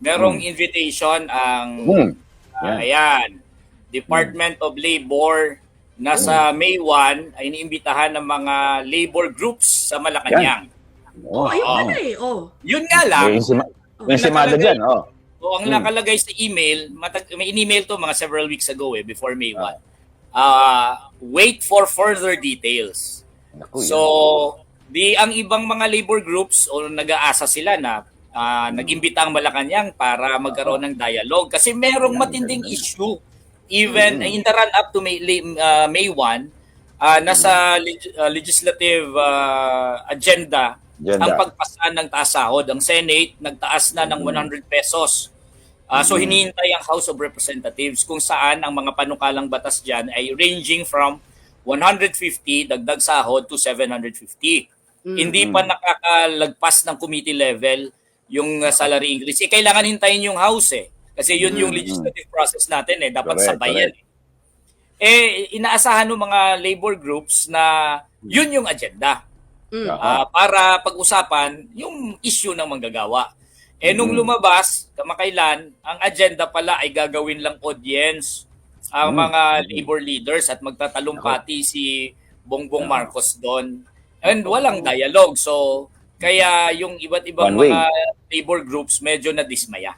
merong invitation ang Hmm. ah, ayan, Department of Labor na sa May 1 ay iniimbitahan ng mga labor groups sa Malacanang. Oh, Ayun oh. pala eh. Oh. Yun nga lang, May insima- may insimada dyan, oh. So, ang Hmm. nakalagay sa email, matag- may in-email to mga several weeks ago eh, before May 1. Ah, wait for further details. Naku, So, di ang ibang mga labor groups o nag-aasa sila na ah, nag-imbita ang Malacanang para magkaroon ng dialogue kasi merong matinding issue even in the run up to May, ah, May 1 ah, nasa leg- ah, legislative ah, agenda Agenda. ang pagpasa ng taas sahod. Ang Senate nagtaas na ng 100 pesos. Ah, so hinihintay ang House of Representatives kung saan ang mga panukalang batas diyan ay ranging from 150 dagdag sahod to 750. Hindi pa nakakalagpas ng committee level yung uh, salary increase. Eh, kailangan hintayin yung House eh. Kasi yun yung legislative process natin eh. Dapat Correct, sabayan. Eh, inaasahan ng mga labor groups na yun yung agenda. Mm. Ah, para pag-usapan yung issue ng manggagawa. Eh nung lumabas, kamakailan, ang agenda pala ay gagawin lang audience ang mga labor leaders at magtatalumpati si Bongbong Marcos doon. And walang dialogue. So, kaya yung iba't ibang One way. mga labor groups medyo na dismaya.